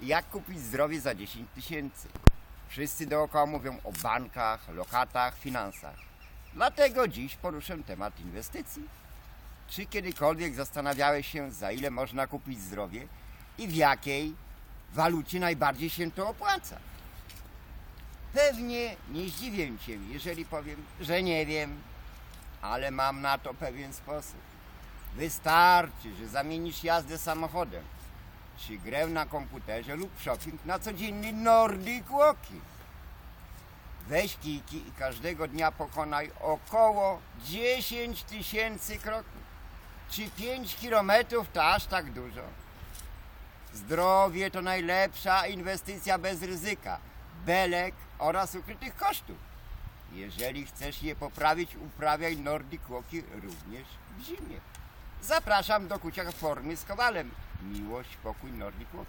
Jak kupić zdrowie za 10 tysięcy? Wszyscy dookoła mówią o bankach, lokatach, finansach. Dlatego dziś poruszę temat inwestycji. Czy kiedykolwiek zastanawiałeś się, za ile można kupić zdrowie i w jakiej walucie najbardziej się to opłaca? Pewnie nie zdziwię Cię, jeżeli powiem, że nie wiem, ale mam na to pewien sposób. Wystarczy, że zamienisz jazdę samochodem, czy grę na komputerze lub shopping na codzienny Nordic Walking. Weź kijki i każdego dnia pokonaj około 10 tysięcy kroków. Czy 5 kilometrów to aż tak dużo? Zdrowie to najlepsza inwestycja bez ryzyka, belek oraz ukrytych kosztów. Jeżeli chcesz je poprawić, uprawiaj Nordic Walki również w zimie. Zapraszam do kucia formy z kowalem. Miłość, pokój, Nordic Walk.